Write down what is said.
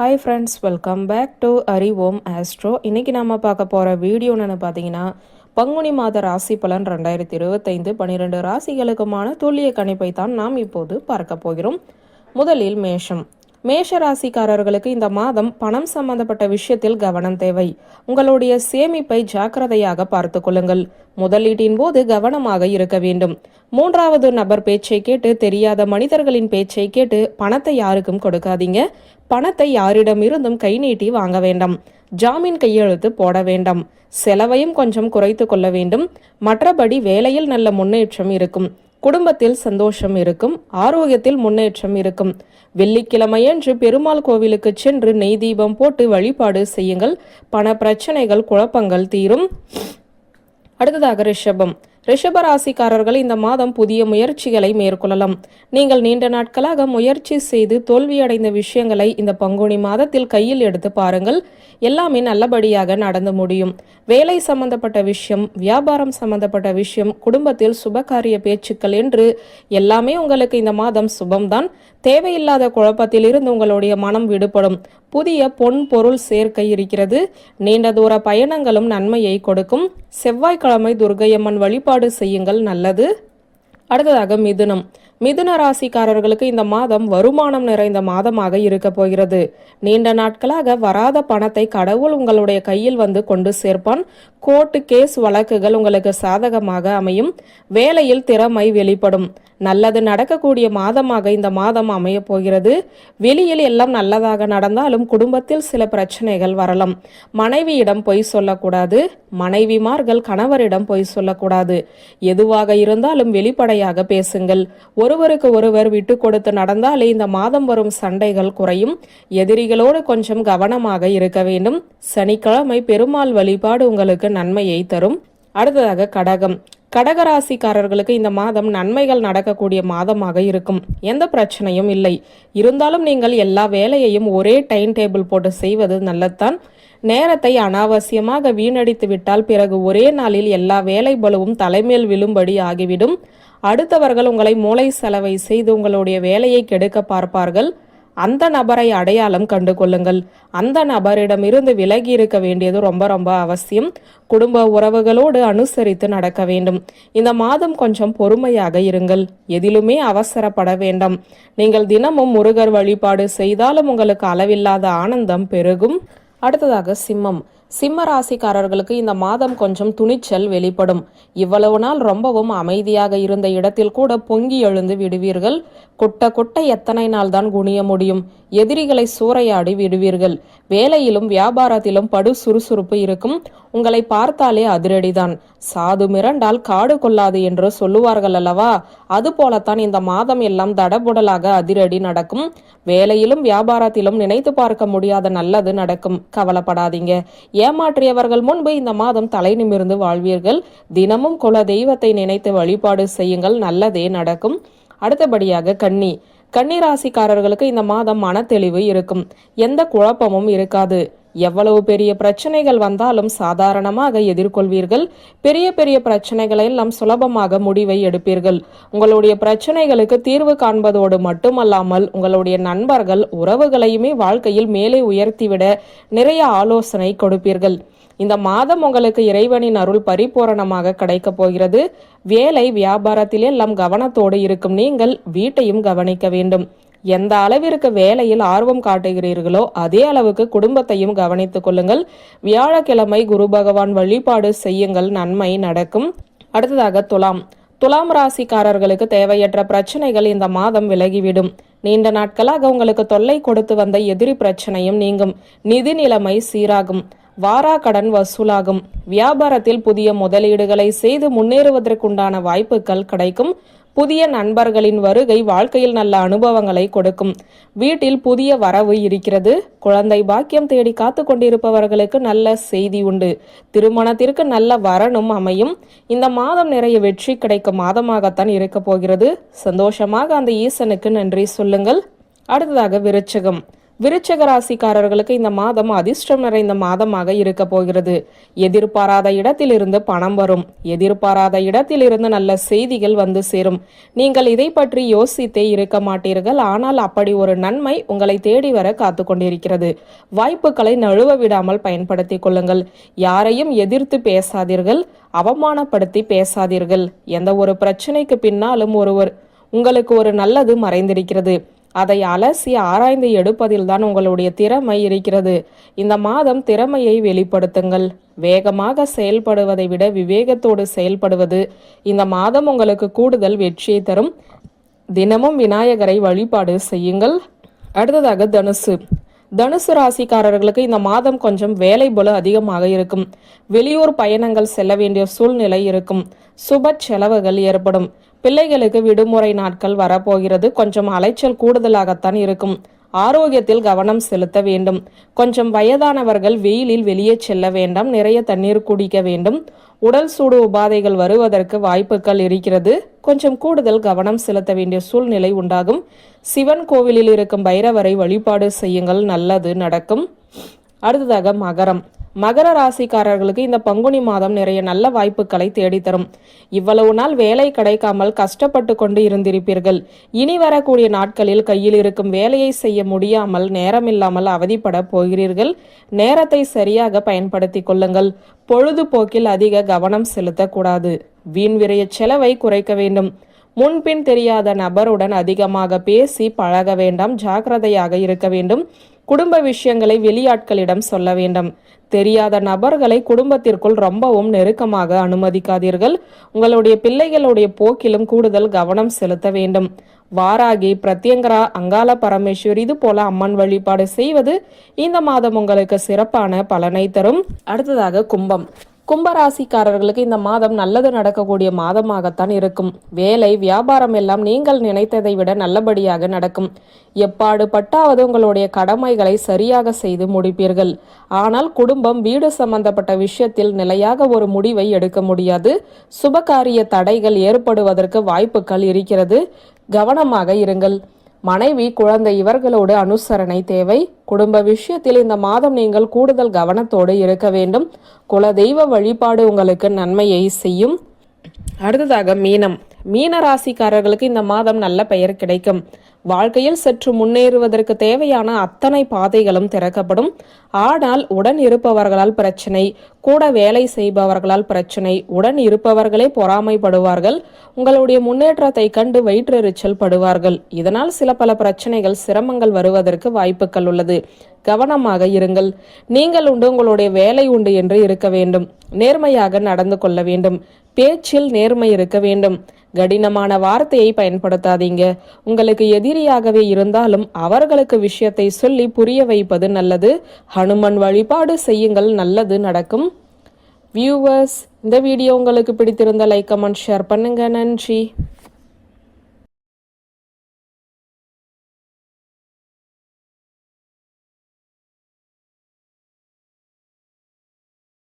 Hi friends welcome back to Om astro இன்னைக்கு நம்ம பார்க்க போகிற வீடியோ பார்த்தீங்கன்னா பங்குனி மாத ராசி பலன் ரெண்டாயிரத்தி இருபத்தைந்து. பன்னிரெண்டு ராசிகளுக்குமான துல்லிய கணிப்பை தான் நாம் இப்போது பார்க்க போகிறோம். முதலில் மேஷம். மேஷ ராசிக்காரர்களுக்கு இந்த மாதம் பணம் சம்பந்தப்பட்ட விஷயத்தில் கவனம் தேவை. உங்களுடைய சேமிப்பை ஜாக்கிரதையாக பார்த்து கொள்ளுங்கள். முதலீட்டின் போது கவனமாக இருக்க வேண்டும். மூன்றாவது நபர் பேச்சை கேட்டு தெரியாத மனிதர்களின் பேச்சை கேட்டு பணத்தை யாருக்கும் கொடுக்காதீங்க. பணத்தை யாரிடமிருந்தும் கை நீட்டி வாங்க வேண்டாம். ஜாமீன் கையெழுத்து போட வேண்டாம். செலவையும் கொஞ்சம் குறைத்து கொள்ள வேண்டும். மற்றபடி வேலையில் நல்ல முன்னேற்றம் இருக்கும். குடும்பத்தில் சந்தோஷம் இருக்கும் ஆரோக்கியத்தில் முன்னேற்றம் இருக்கும். வெள்ளிக்கிழமையன்று பெருமாள் கோவிலுக்கு சென்று நெய் தீபம் போட்டு வழிபாடு செய்யுங்கள். பண பிரச்சனைகள் குழப்பங்கள் தீரும். அடுத்ததாக ரிஷபம். ரிஷபராசிக்காரர்கள் இந்த மாதம் புதிய முயற்சிகளை மேற்கொள்ளலாம். நீங்கள் நீண்ட நாட்களாக முயற்சி செய்து தோல்வியடைந்த விஷயங்களை இந்த பங்குனி மாதத்தில் கையில் எடுத்து பாருங்கள். எல்லாமே நல்லபடியாக நடந்து முடியும். வேலை சம்பந்தப்பட்ட விஷயம் வியாபாரம் சம்பந்தப்பட்ட விஷயம் குடும்பத்தில் சுபகாரிய பேச்சுக்கள் என்று எல்லாமே உங்களுக்கு இந்த மாதம் சுபம்தான். தேவையில்லாத குழப்பத்தில் இருந்து உங்களுடைய மனம் விடுபடும். புதிய பொன் பொருள் சேர்க்கை இருக்கிறது. நீண்ட தூர பயணங்களும் நன்மையை கொடுக்கும். செவ்வாய்க்கிழமை துர்கையம்மன் வழிபாடு செய்யுங்கள் நல்லது. அடுத்ததாக மிதுனம். மிதுன ராசிக்காரர்களுக்கு இந்த மாதம் வருமானம் நிறைந்த மாதமாக இருக்க போகிறது. நீண்ட நாட்களாக வராத பணத்தை கடவுள் உங்களுடைய கையில் வந்து கொண்டு சேர்ப்பான். கோர்ட்டு கேஸ் வழக்குகள் உங்களுக்கு சாதகமாக அமையும். வேலையில் திறமை வெளிப்படும். நல்லது நடக்கக்கூடிய மாதமாக இந்த மாதம் அமைய போகிறது. வெளியில் எல்லாம் நல்லதாக நடந்தாலும் குடும்பத்தில் சில பிரச்சனைகள் வரலாம். மனைவியிடம் பொய் சொல்லக்கூடாது. மனைவிமார்கள் கணவரிடம் பொய் சொல்லக்கூடாது. எதுவாக இருந்தாலும் வெளிப்படையாக பேசுங்கள். ஒருவருக்கு ஒருவர் விட்டு கொடுத்து நடந்தாலே இந்த மாதம் வரும் சண்டைகள் குறையும். எதிரிகளோடு கொஞ்சம் கவனமாக இருக்க வேண்டும். சனிக்கிழமை பெருமாள் வழிபாடு உங்களுக்கு நன்மையை தரும். அடுத்ததாக கடகம். கடகராசிக்காரர்களுக்கு இந்த மாதம் நன்மைகள் நடக்கக்கூடிய மாதமாக இருக்கும். எந்த பிரச்சனையும் இல்லை. இருந்தாலும் நீங்கள் எல்லா வேலையையும் ஒரே டைம் டேபிள் போட்டு செய்வது நல்லதுதான். நேரத்தை அனாவசியமாக வீணடித்து விட்டால் பிறகு ஒரே நாளில் எல்லா வேலை பலுவும் தலைமேல் விழும்படி ஆகிவிடும். அடுத்தவர்கள் உங்களை மூளை செலவை செய்து உங்களுடைய வேலையை கெடுக்க பார்ப்பார்கள். அந்த நபரை அடையாளம் கண்டு கொள்ளுங்கள். அந்த நபரிடமிருந்து விலகி இருக்க வேண்டியது ரொம்ப ரொம்ப அவசியம். குடும்ப உறவுகளோடு அனுசரித்து நடக்க வேண்டும். இந்த மாதம் கொஞ்சம் பொறுமையாக இருங்கள். எதிலுமே அவசரப்பட வேண்டாம். நீங்கள் தினமும் முருகர் வழிபாடு செய்தாலும் உங்களுக்கு அளவில்லாத ஆனந்தம் பெருகும். அடுத்ததாக சிம்மம். சிம்ம ராசிக்காரர்களுக்கு இந்த மாதம் கொஞ்சம் துணிச்சல் வெளிப்படும். இவ்வளவு நாள் ரொம்பவும் அமைதியாக இருந்த இடத்தில் கூட பொங்கி எழுந்து விடுவீர்கள். குட்ட குட்ட எத்தனை நாள் தான் குனிய முடியும். எதிரிகளை சூறையாடி விடுவீர்கள். வேலையிலும் வியாபாரத்திலும் படு சுறுசுறுப்பு இருக்கும். உங்களை பார்த்தாலே அதிரடிதான். சாது மிரண்டால் காடு கொள்ளாது என்று சொல்லுவார்கள் அல்லவா? அது போலத்தான் இந்த மாதம் எல்லாம் தடபுடலாக அதிரடி நடக்கும். வேலையிலும் வியாபாரத்திலும் நினைத்து பார்க்க முடியாத நல்லது நடக்கும். கவலைப்படாதீங்க. ஏமாற்றியவர்கள் முன்பு இந்த மாதம் தலை நிமிர்ந்து வாழ்வீர்கள். தினமும் குல தெய்வத்தை நினைத்து வழிபாடு செய்யுங்கள். நல்லதே நடக்கும். அடுத்தபடியாக கன்னி. கன்னி ராசிக்காரர்களுக்கு இந்த மாதம் மனத்தெளிவு இருக்கும். எந்த குழப்பமும் இருக்காது. எவ்வளவு பெரிய பிரச்சனைகள் வந்தாலும் சாதாரணமாக எதிர்கொள்வீர்கள். பெரிய பெரிய பிரச்சனைகளை எல்லாம் சுலபமாக முடிவை எடுப்பீர்கள். உங்களுடைய பிரச்சனைகளுக்கு தீர்வு காண்பதோடு மட்டுமல்லாமல் உங்களுடைய நண்பர்கள் உறவுகளையுமே வாழ்க்கையில் மேலே உயர்த்திவிட நிறைய ஆலோசனை கொடுப்பீர்கள். இந்த மாதம் உங்களுக்கு இறைவனின் அருள் பரிபூரணமாக கிடைக்கப் போகிறது. வேலை வியாபாரத்தில் எல்லாம் கவனத்தோடு இருக்கும். நீங்கள் வீட்டையும் கவனிக்க வேண்டும். எந்த அளவிற்கு வேலையில் ஆர்வம் காட்டுகிறீர்களோ அதே அளவுக்கு குடும்பத்தையும் கவனித்துக் கொள்ளுங்கள். வியாழக்கிழமை குரு பகவான் வழிபாடு செய்யுங்கள். நன்மை நடக்கும். அடுத்ததாக துலாம். துலாம் ராசிக்காரர்களுக்கு தேவையற்ற பிரச்சனைகள் இந்த மாதம் விலகிவிடும். நீண்ட நாட்களாக உங்களுக்கு தொல்லை கொடுத்து வந்த எதிரி பிரச்சனையும் நீங்கும். நிதி நிலைமை சீராகும். வாரா கடன் வசூலாகும். வியாபாரத்தில் புதிய முதலீடுகளை செய்து முன்னேறுவதற்குண்டான வாய்ப்புகள் கிடைக்கும். புதிய நண்பர்களின் வருகை வாழ்க்கையில் நல்ல அனுபவங்களை கொடுக்கும். வீட்டில் புதிய வரவு இருக்கிறது. குழந்தை பாக்கியம் தேடி காத்து கொண்டிருப்பவர்களுக்கு நல்ல செய்தி உண்டு. திருமணத்திற்கு நல்ல வரனும் அமையும். இந்த மாதம் நிறைய வெற்றி கிடைக்கும். மாதமாகத்தான் இருக்க போகிறது. சந்தோஷமாக அந்த ஈசனுக்கு நன்றி சொல்லுங்கள். அடுத்ததாக விருச்சகம். விருச்சக ராசிக்காரர்களுக்கு இந்த மாதம் அதிர்ஷ்டம் நிறைந்த மாதமாக இருக்க போகிறது. எதிர்பாராத இடத்திலிருந்து பணம் வரும். எதிர்பாராத இடத்திலிருந்து நல்ல செய்திகள் வந்து சேரும். நீங்கள் இதை பற்றி யோசித்தே இருக்க மாட்டீர்கள். ஆனால் அப்படி ஒரு நன்மை உங்களை தேடி வர காத்து கொண்டிருக்கிறது. வாய்ப்புகளை நழுவ விடாமல் பயன்படுத்திக் கொள்ளுங்கள். யாரையும் எதிர்த்து பேசாதீர்கள். அவமானப்படுத்தி பேசாதீர்கள். எந்த ஒரு பிரச்சனைக்கு பின்னாலும் ஒருவர் உங்களுக்கு ஒரு நல்லது மறைந்திருக்கிறது. அதை அலசி ஆராய்ந்து எடுப்பதில்தான் உங்களுடைய திறமை இருக்கிறது. இந்த மாதம் திறமையை வெளிப்படுத்துங்கள். வேகமாக செயல்படுவதை விட விவேகத்தோடு செயல்படுவது இந்த மாதம் உங்களுக்கு கூடுதல் வெற்றியை தரும். தினமும் விநாயகரை வழிபாடு செய்யுங்கள். அடுத்ததாக தனுசு. தனுசு ராசிக்காரர்களுக்கு இந்த மாதம் கொஞ்சம் வேலை போல அதிகமாக இருக்கும். வெளியூர் பயணங்கள் செல்ல வேண்டிய சூழ்நிலை இருக்கும். சுப செலவுகள் ஏற்படும். பிள்ளைகளுக்கு விடுமுறை நாட்கள் வரப்போகிறது. கொஞ்சம் அலைச்சல் கூடுதலாகத்தான் இருக்கும். ஆரோக்கியத்தில் கவனம் செலுத்த வேண்டும். கொஞ்சம் வயதானவர்கள் வெயிலில் வெளியே செல்ல வேண்டாம். நிறைய தண்ணீர் குடிக்க வேண்டும். உடல் சூடு உபாதைகள் வருவதற்கு வாய்ப்புகள் இருக்கிறது. கொஞ்சம் கூடுதல் கவனம் செலுத்த வேண்டிய சூழ்நிலை உண்டாகும். சிவன் கோவிலில் இருக்கும் பைரவரை வழிபாடு செய்யுங்கள். நல்லது நடக்கும். அடுத்ததாக மகரம். மகர ராசிக்காரர்களுக்கு இந்த பங்குனி மாதம் நிறைய நல்ல வாய்ப்புகளை தேடித்தரும். இவ்வளவு நாள் வேலை கிடைக்காமல் கஷ்டப்பட்டு கொண்டு இருந்திருப்பீர்கள். இனி வரக்கூடிய நாட்களில் கையில் இருக்கும் வேலையை செய்ய முடியாமல் நேரமில்லாமல் அவதிப்பட போகிறீர்கள். நேரத்தை சரியாக பயன்படுத்தி கொள்ளுங்கள். பொழுதுபோக்கில் அதிக கவனம் செலுத்தக்கூடாது. வீண் விரைய செலவை குறைக்க வேண்டும். முன்பின் தெரியாத நபருடன் அதிகமாக பேசி பழக வேண்டாம் ஜாக்கிரதையாக இருக்க வேண்டும். குடும்ப விஷயங்களை வெளியாட்களிடம் சொல்ல வேண்டும். தெரியாத நபர்களை குடும்பத்திற்குள் ரொம்பவும் நெருக்கமாக அனுமதிக்காதீர்கள். உங்களுடைய பிள்ளைகளுடைய போக்கிலும் கூடுதல் கவனம் செலுத்த வேண்டும். வாராகி பிரத்யங்கரா அங்காள பரமேஸ்வர் இது போல அம்மன் வழிபாடு செய்வது இந்த மாதம் உங்களுக்கு சிறப்பான பலனை தரும். அடுத்ததாக கும்பம். கும்பராசிக்காரர்களுக்கு இந்த மாதம் நல்லது நடக்கக்கூடிய மாதமாகத்தான் இருக்கும். வேலை வியாபாரம் எல்லாம் நீங்கள் நினைத்ததை விட நல்லபடியாக நடக்கும். எப்பாடு பட்டாவது உங்களுடைய கடமைகளை சரியாக செய்து முடிப்பீர்கள். ஆனால் குடும்பம் வீடு சம்பந்தப்பட்ட விஷயத்தில் நிலையாக ஒரு முடிவை எடுக்க முடியாது. சுபகாரிய தடைகள் ஏற்படுவதற்கு வாய்ப்புகள் இருக்கிறது. கவனமாக இருங்கள். மனைவி குழந்தை இவர்களோடு அனுசரணை தேவை. குடும்ப விஷயத்தில் இந்த மாதம் நீங்கள் கூடுதல் கவனத்தோடு இருக்க வேண்டும். குல தெய்வ வழிபாடு உங்களுக்கு நன்மையை செய்யும். அடுத்ததாக மீனம். மீன ராசிக்காரர்களுக்கு இந்த மாதம் நல்ல பெயர் கிடைக்கும். வாழ்க்கையில் சற்று முன்னேறுவதற்கு தேவையான அத்தனை பாதைகளும் திறக்கப்படும். ஆனால் உடன் இருப்பவர்களால் பிரச்சனை கூட வேலை செய்பவர்களால் பிரச்சனை உடன் இருப்பவர்களே பொறாமைப்படுவார்கள். உங்களுடைய முன்னேற்றத்தை கண்டு வயிற்றெரிச்சல் படுவார்கள். இதனால் சில பல பிரச்சனைகள் சிரமங்கள் வருவதற்கு வாய்ப்புகள் உள்ளது. கவனமாக இருங்கள். நீங்கள் உண்டு உங்களுடைய வேலை உண்டு என்று இருக்க வேண்டும். நேர்மையாக நடந்து கொள்ள வேண்டும். பேச்சில் நேர்மை இருக்க வேண்டும். கடினமான வார்த்தையை பயன்படுத்தாதீங்க. உங்களுக்கு எதிரியாகவே இருந்தாலும் அவர்களுக்கு விஷயத்தை சொல்லி புரிய வைப்பது நல்லது. ஹனுமன் வழிபாடு செய்யுங்கள் நல்லது நடக்கும். வியூவர்ஸ் இந்த வீடியோ உங்களுக்கு பிடித்திருந்த லைக் கமெண்ட் ஷேர் பண்ணுங்க. நன்றி.